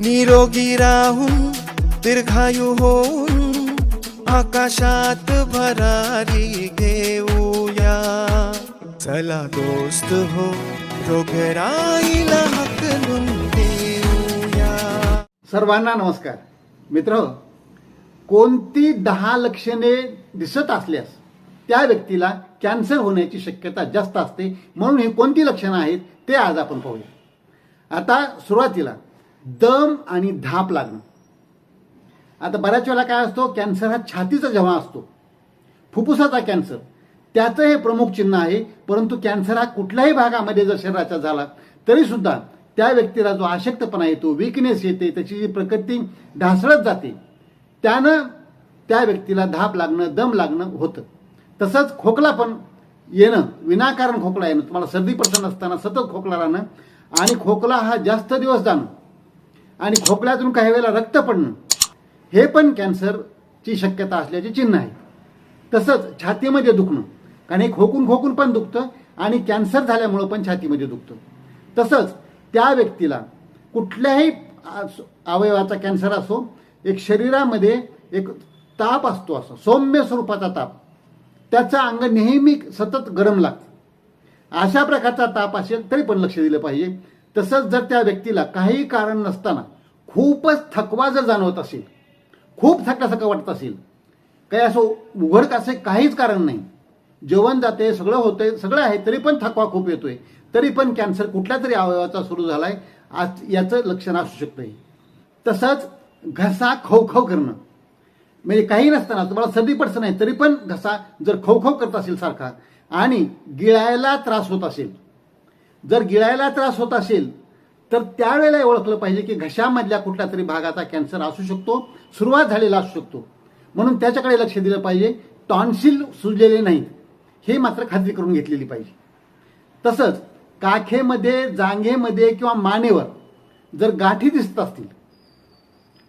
निरोगी राहून दीर्घायू होऊन आकाशात भरारी घेऊया. चला दोस्त हो रोगराईला हकलून देऊया सर्वांना नमस्कार. मित्र हो, कोणती दहा लक्षणे दिसत असल्यास त्या व्यक्तीला कॅन्सर होण्याची शक्यता जास्त असते. म्हणून ही कोणती लक्षणं आहेत ते आज आपण पाहूया. आता सुरुवातीला दम आणि धाप लागणं. आता बऱ्याच वेळेला काय असतो कॅन्सर हा छातीचा जेव्हा असतो फुफ्फुसाचा कॅन्सर त्याचं हे प्रमुख चिन्ह आहे परंतु कॅन्सर हा कुठल्याही भागामध्ये जर शरीराचा झाला तरी सुद्धा त्या व्यक्तीला जो आशक्तपणा येतो विकनेस येते त्याची जी प्रकृती ढासळत जाते त्यानं त्या व्यक्तीला धाप लागणं दम लागणं होतं. तसंच खोकला पण येणं विनाकारण खोकला येणं तुम्हाला सर्दी प्रसन्न असताना सतत खोकला राहणं आणि खोकला हा जास्त दिवस जाणं आणि खोकल्यातून काही वेळेला रक्त पडणं हे पण कॅन्सरची शक्यता असल्याचे चिन्ह आहे. तसंच छातीमध्ये दुखणं कारण हे खोकून खोकून पण दुखतं आणि कॅन्सर झाल्यामुळं पण छातीमध्ये दुखतं. तसंच त्या व्यक्तीला कुठल्याही अवयवाचा कॅन्सर असो एक शरीरामध्ये एक ताप असतो असं सौम्य स्वरूपाचा ताप. त्याचं अंग नेहमी सतत गरम लागतं. अशा प्रकारचा ताप असेल तरी पण लक्ष दिलं पाहिजे. तसंच जर त्या व्यक्तीला काही कारण नसताना खूपच थकवा जर जाणवत असेल खूप थकल्यासारखं वाटत असेल काही असं उघड असे काहीच कारण नाही. जेवण जाते सगळं होतंय सगळं आहे तरी पण थकवा खूप येतोय. तरी पण कॅन्सर कुठल्या तरी अवयवाचा सुरू झालाय आज याचं लक्षण असू शकतं तसंच घसा खवखव करणं. म्हणजे काही नसताना तुम्हाला सर्दी पडचं नाही तरी पण घसा जर खवखव करत असेल सारखा आणि गिळायला त्रास होत असेल जर गिळायला त्रास होत असेल तर त्यावेळेला ओळखलं पाहिजे की घशामधल्या कुठल्या तरी भागाचा कॅन्सर असू शकतो सुरुवात झालेला असू शकतो. म्हणून त्याच्याकडे लक्ष दिलं पाहिजे टॉन्सिल सुजलेले नाहीत. हे मात्र खात्री करून घेतलेली पाहिजे. तसंच काखेमध्ये जांघेमध्ये किंवा मानेवर जर गाठी दिसत असतील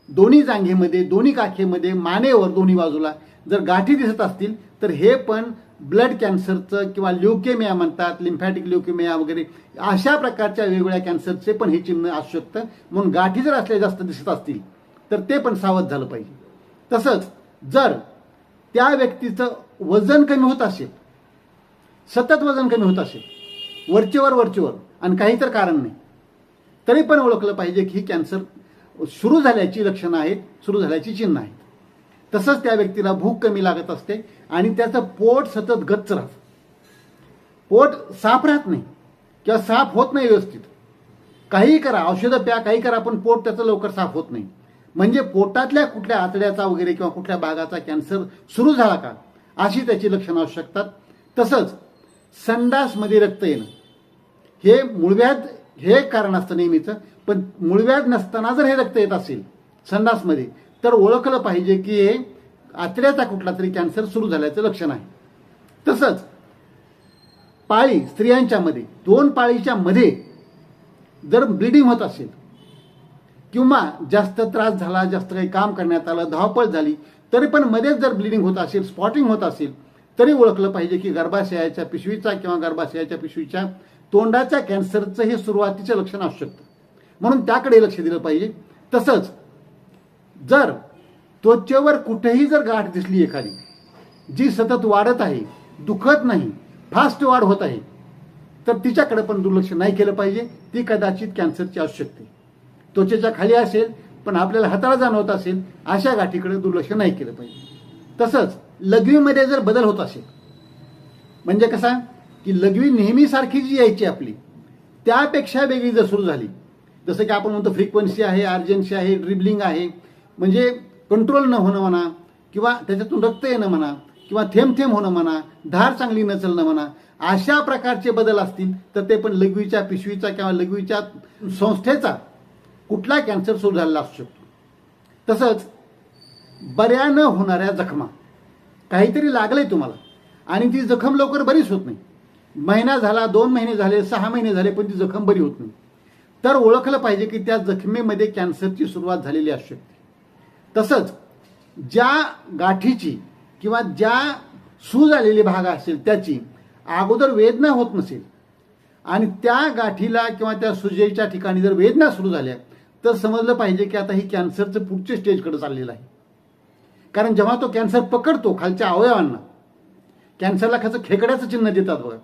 दोन्ही जांघेमध्ये दोन्ही काखेमध्ये मानेवर दोन्ही बाजूला जर गाठी दिसत असतील तर हे पण ब्लड कॅन्सरचं किंवा ल्युकेमिया म्हणतात लिम्फॅटिक ल्युकेमिया वगैरे अशा प्रकारच्या वेगवेगळ्या कॅन्सरचे पण हे चिन्ह असू शकतं. म्हणून गाठी जर असल्या जास्त दिसत असतील तर ते पण सावध झालं पाहिजे. तसंच जर त्या व्यक्तीचं वजन कमी होत असेल सतत वजन कमी होत असेल वरचेवर वरचेवर आणि काही तर कारण नाही तरी पण ओळखलं पाहिजे की ही कॅन्सर सुरू झाल्याची लक्षणं आहेत सुरू झाल्याची चिन्ह आहेत. तसंच त्या व्यक्तीला भूक कमी लागत असते आणि त्याचं पोट सतत गच्च राहतं. पोट साफ राहत नाही किंवा साफ होत नाही व्यवस्थित. काही करा औषधं प्या काही करा पण पोट त्याचं लवकर साफ होत नाही. म्हणजे पोटातल्या कुठल्या आतड्याचा वगैरे किंवा कुठल्या भागाचा कॅन्सर सुरू झाला का अशी त्याची लक्षणं असू शकतात. तसंच संडासमध्ये रक्त येणं हे मूळव्याध हे कारण असतं नेहमीचं पण मूळव्याध नसताना जर हे रक्त येत असेल संडासमध्ये तर ओळखलं पाहिजे की हे आतड्याचा कुठला तरी कॅन्सर सुरू झाल्याचं लक्षण आहे. तसंच पाळी स्त्रियांच्या मध्ये दोन पाळीच्या मध्ये जर ब्लिडिंग होत असेल किंवा जास्त त्रास झाला जास्त काही काम करण्यात आलं धावपळ झाली तरी पण मध्येच जर ब्लिडिंग होत असेल स्पॉटिंग होत असेल तरी ओळखलं पाहिजे की गर्भाशयाच्या पिशवीचा किंवा गर्भाशयाच्या पिशवीच्या तोंडाच्या कॅन्सरचं हे सुरुवातीचं लक्षण असू शकतं. म्हणून त्याकडे लक्ष दिलं पाहिजे. तसंच जर त्वचेवर कुठेही जर गाठ दिसली एखादी जी सतत वाढत आहे दुखत नाही फास्ट वाढ होत आहे तर तिच्याकडे पण दुर्लक्ष नाही केलं पाहिजे. ती कदाचित कॅन्सरची असू शकते त्वचेच्या खाली असेल पण आपल्याला हाताळा जाणवत असेल अशा गाठीकडे दुर्लक्ष नाही केलं पाहिजे. तसंच लघवीमध्ये जर बदल होत असेल म्हणजे कसा की लघवी नेहमीसारखी जी यायची आपली त्यापेक्षा वेगळी जर सुरू झाली जसं की आपण म्हणतो फ्रिक्वेन्सी आहे अर्जन्सी आहे ड्रिबलिंग आहे म्हणजे कंट्रोल न होणं म्हणा किंवा त्याच्यातून रक्त येणं म्हणा किंवा थेंब थेंब होणं म्हणा धार चांगली न चालणं म्हणा अशा प्रकारचे बदल असतील तर ते पण लघवीच्या पिशवीचा किंवा लघवीच्या संस्थेचा कुठला कॅन्सर सुरू झालेला असू शकतो. तसंच बऱ्या न होणाऱ्या जखमा. काहीतरी लागलंय तुम्हाला. आणि ती जखम लवकर बरीच होत नाही. महिना झाला दोन महिने झाले सहा महिने झाले पण ती जखम बरी होत नाही. तर ओळखलं पाहिजे की त्या जखमेमध्ये कॅन्सरची सुरुवात झालेली असू शकते. तसंच ज्या गाठीची किंवा ज्या सूज आलेली भाग असेल त्याची अगोदर वेदना होत नसेल आणि त्या गाठीला किंवा त्या सुजेच्या ठिकाणी जर वेदना सुरू झाल्या तर समजलं पाहिजे की आता ही कॅन्सरचं पुढच्या स्टेजकडे चाललेलं आहे. कारण जेव्हा तो कॅन्सर पकडतो खालच्या अवयवांना कॅन्सरला खायचं खेकड्याचं चिन्ह देतात बघा.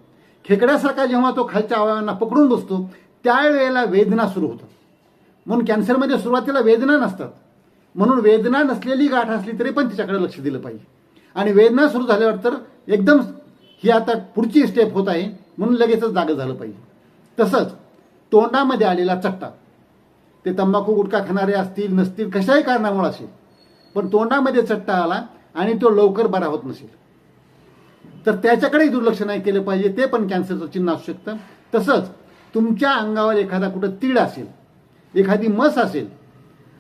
खेकड्यासारखा जेव्हा तो खालच्या अवयवांना पकडून बसतो त्यावेळेला वेदना सुरू होतात. म्हणून कॅन्सरमध्ये सुरुवातीला वेदना नसतात. म्हणून वेदना नसलेली गाठ असली तरी पण तिच्याकडे लक्ष दिलं पाहिजे. आणि वेदना सुरू झाल्यावर तर एकदम ही आता पुढची स्टेप होत आहे म्हणून लगेचच जागं झालं पाहिजे. तसंच तोंडामध्ये आलेला चट्टा ते तंबाखू गुटखा खाणारे असतील नसतील कशाही कारणामुळे असेल पण तोंडामध्ये चट्टा आला आणि तो लवकर बरा होत नसेल. तर त्याच्याकडेही दुर्लक्ष नाही केलं पाहिजे ते पण कॅन्सरचं चिन्ह असू शकतं. तसंच तुमच्या अंगावर एखादा कुठं तीड असेल एखादी मस असेल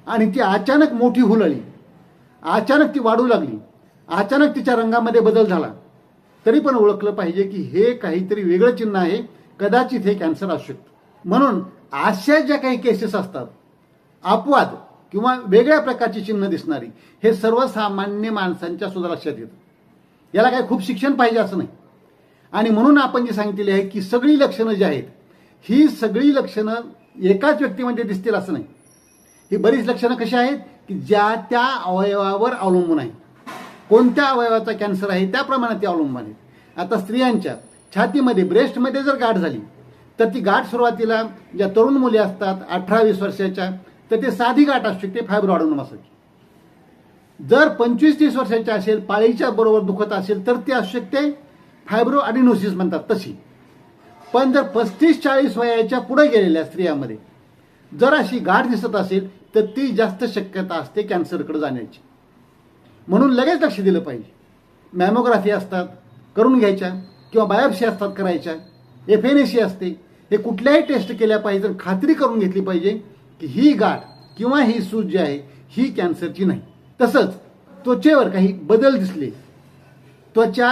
आणि ती अचानक मोठी हुलळली. अचानक ती वाढू लागली. अचानक तिच्या रंगामध्ये बदल झाला. तरी पण ओळखलं पाहिजे की हे काहीतरी वेगळं चिन्ह आहे. कदाचित हे कॅन्सर असू शकतं. म्हणून अशा ज्या काही केसेस असतात अपवाद किंवा वेगळ्या प्रकारची चिन्ह दिसणारी हे सर्वसामान्य माणसांच्या सुद्धा लक्षात येतं. याला काय खूप शिक्षण पाहिजे असं नाही. आणि म्हणून आपण जे सांगितले आहे की सगळी लक्षणं जी आहेत ही सगळी लक्षणं एकाच व्यक्तीमध्ये दिसतील असं नाही. ही बरीच लक्षणं कशी आहेत की ज्या त्या अवयवावर अवलंबून आहे कोणत्या अवयवाचा कॅन्सर आहे त्याप्रमाणे ते अवलंबून आहेत. आता स्त्रियांच्या छातीमध्ये ब्रेस्टमध्ये जर गाठ झाली तर ती गाठ सुरुवातीला ज्या तरुण मुली असतात अठरा वीस वर्षाच्या तर ते साधी गाठ असू शकते फायब्रो असायची जर पंचवीस तीस वर्षाच्या असेल पाळीच्या बरोबर दुखत असेल तर ती असू शकते फायब्रो अडिनोसिस म्हणतात तशी. पण जर पस्तीस चाळीस वयाच्या पुढे गेलेल्या स्त्रियामध्ये जर अशी गाठ दिसत असेल तर ती जास्त शक्यता असते कॅन्सरकडे जाण्याची. म्हणून लगेच लक्ष दिलं पाहिजे. मॅमोग्राफी असतात करून घ्यायच्या किंवा बायोप्सी असतात करायच्या. एफ एन एसी असते. हे कुठल्याही टेस्ट केल्या पाहिजे तर खात्री करून घेतली पाहिजे की ही गाठ किंवा ही सूज जी आहे ही कॅन्सरची नाही. तसंच त्वचेवर काही बदल दिसले त्वचा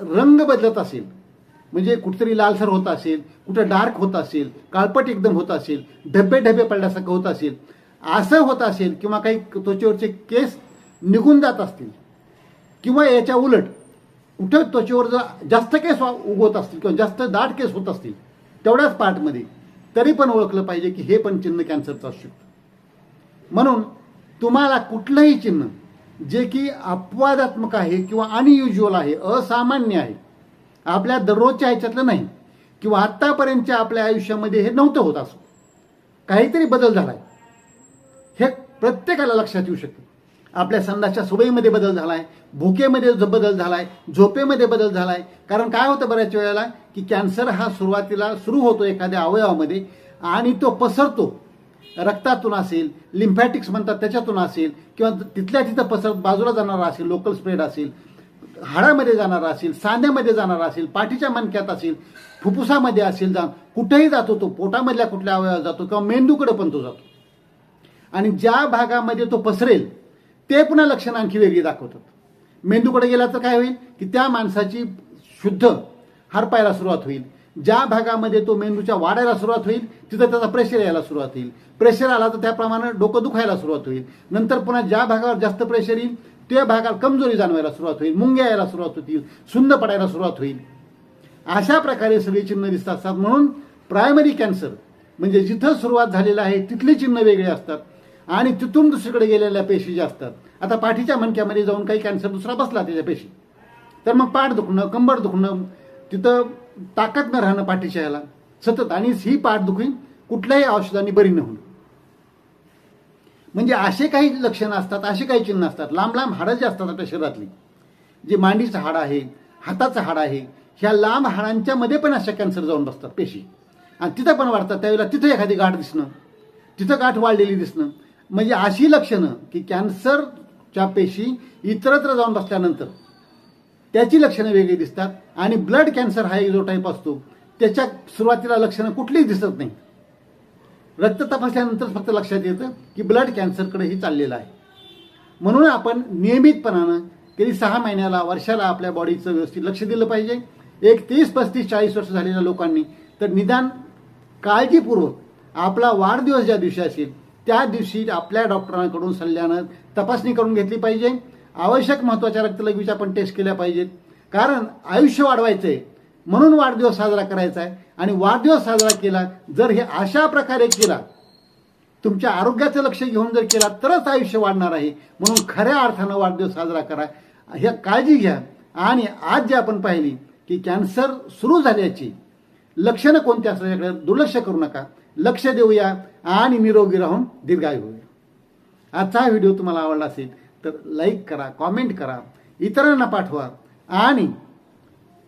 रंग बदलत असेल म्हणजे कुठेतरी लालसर होत असेल कुठं डार्क होत असेल काळपट एकदम होत असेल ढब्बे ढब्बे पडल्यासारखं होत असेल असं होत असेल किंवा काही त्वचेवरचे केस निघून जात असतील किंवा याच्या उलट कुठं त्वचेवर जर जास्त केस उगवत असतील किंवा जास्त दाट केस होत असतील तेवढ्याच पार्टमध्ये तरी पण ओळखलं पाहिजे की हे पण चिन्ह कॅन्सरचं असू शकतं. म्हणून तुम्हाला कुठलंही चिन्ह जे की अपवादात्मक आहे किंवा अनयुज्युअल आहे असामान्य आहे आपल्या दररोजच्या ह्याच्यातलं नाही. किंवा आत्तापर्यंतच्या आपल्या आयुष्यामध्ये हे नव्हतं होत असं. काहीतरी बदल झालाय. हे प्रत्येकाला लक्षात येऊ शकतं. आपल्या संदाच्या सवयीमध्ये बदल झालाय भुकेमध्ये जो बदल झालाय झोपेमध्ये बदल झालाय. कारण काय होतं बऱ्याच वेळेला की कॅन्सर हा सुरुवातीला सुरू होतो एखाद्या अवयवामध्ये आणि तो पसरतो. रक्तातून असेल लिम्फॅटिक्स म्हणतात त्याच्यातून असेल किंवा तिथल्या तिथं पसरत बाजूला जाणारा असेल लोकल स्प्रेड असेल हाडामध्ये जाणारा असेल सांध्यामध्ये जाणारा असेल पाठीच्या मणक्यात असेल फुफ्फुसामध्ये असेल जा कुठेही जातो तो पोटामधल्या कुठल्या अवयवात जातो किंवा मेंदूकडे पण तो जातो. आणि ज्या भागामध्ये तो पसरेल ते पुन्हा लक्षणं आणखी वेगळी दाखवतात. मेंदूकडे गेला तर काय होईल? की त्या माणसाची शुद्ध हरपायला सुरुवात होईल. ज्या भागामध्ये तो मेंदूच्या वाढायला सुरुवात होईल तिथं त्याचा प्रेशर यायला सुरुवात होईल. प्रेशर आला तर त्याप्रमाणे डोकं दुखायला सुरुवात होईल. नंतर पुन्हा ज्या भागावर जास्त प्रेशर येईल त्या भागाला कमजोरी जाणवायला सुरुवात होईल मुंग्या यायला सुरुवात होतील सुंद पडायला सुरुवात होईल. अशा प्रकारे सगळी चिन्ह दिसत असतात म्हणून प्रायमरी कॅन्सर म्हणजे जिथं सुरुवात झालेलं आहे तिथली चिन्ह वेगळी असतात आणि तिथून दुसरीकडे गेलेल्या पेशी ज्या असतात. आता पाठीच्या मणक्यामध्ये जाऊन काही कॅन्सर दुसरा बसला त्याच्या पेशी. तर मग पाठ दुखणं कंबर दुखणं तिथं ताकद न राहणं पाठीच्या ह्याला सतत. आणि ही पाठ दुखी कुठल्याही औषधांनी बरी न होणं. म्हणजे असे काही लक्षणं असतात असे काही चिन्ह असतात. लांब लांब हाडं जे असतात आपल्या शरीरातली जे मांडीचं हाड आहे हाताचं हाड आहे ह्या लांब हाडांच्या मध्ये पण अशा कॅन्सर जाऊन बसतात पेशी. आणि तिथं पण वाढतात. त्यावेळेला तिथं एखादी गाठ दिसणं तिथं गाठ वाढलेली दिसणं. म्हणजे अशी लक्षणं की कॅन्सरच्या पेशी इतरत्र जाऊन बसल्यानंतर त्याची लक्षणं वेगळी दिसतात. आणि ब्लड कॅन्सर हा एक जो टाईप असतो त्याच्या सुरुवातीला लक्षणं कुठलीही दिसत नाही रक्त तपासल्यानंतर फक्त लक्षात येतं की ब्लड कॅन्सरकडेही चाललेलं आहे. म्हणून आपण नियमितपणानं कधी सहा महिन्याला वर्षाला आपल्या बॉडीचं व्यवस्थित लक्ष दिलं पाहिजे. एक तीस पस्तीस चाळीस वर्ष झालेल्या लोकांनी तर निदान काळजीपूर्वक आपला वाढदिवस ज्या दिवशी असेल त्या दिवशी आपल्या डॉक्टरांकडून सल्ल्यानं तपासणी करून घेतली पाहिजे. आवश्यक महत्त्वाच्या रक्तलघवीच्या आपण टेस्ट केल्या पाहिजेत. कारण आयुष्य वाढवायचं आहे म्हणून वाढदिवस साजरा करायचा आहे. आणि वाढदिवस साजरा केला जर हे अशा प्रकारे केला तुमच्या आरोग्याचं लक्ष घेऊन जर केला तरच आयुष्य वाढणार आहे. म्हणून खऱ्या अर्थानं वाढदिवस साजरा करा. हे काळजी घ्या. आणि आज जे आपण पाहिली की कॅन्सर सुरू झाल्याची लक्षणं कोणती असतात याकडे दुर्लक्ष करू नका. लक्ष देऊया आणि निरोगी राहून दीर्घायू होऊया आजचा हा व्हिडिओ तुम्हाला आवडला असेल तर लाईक करा कॉमेंट करा इतरांना पाठवा आणि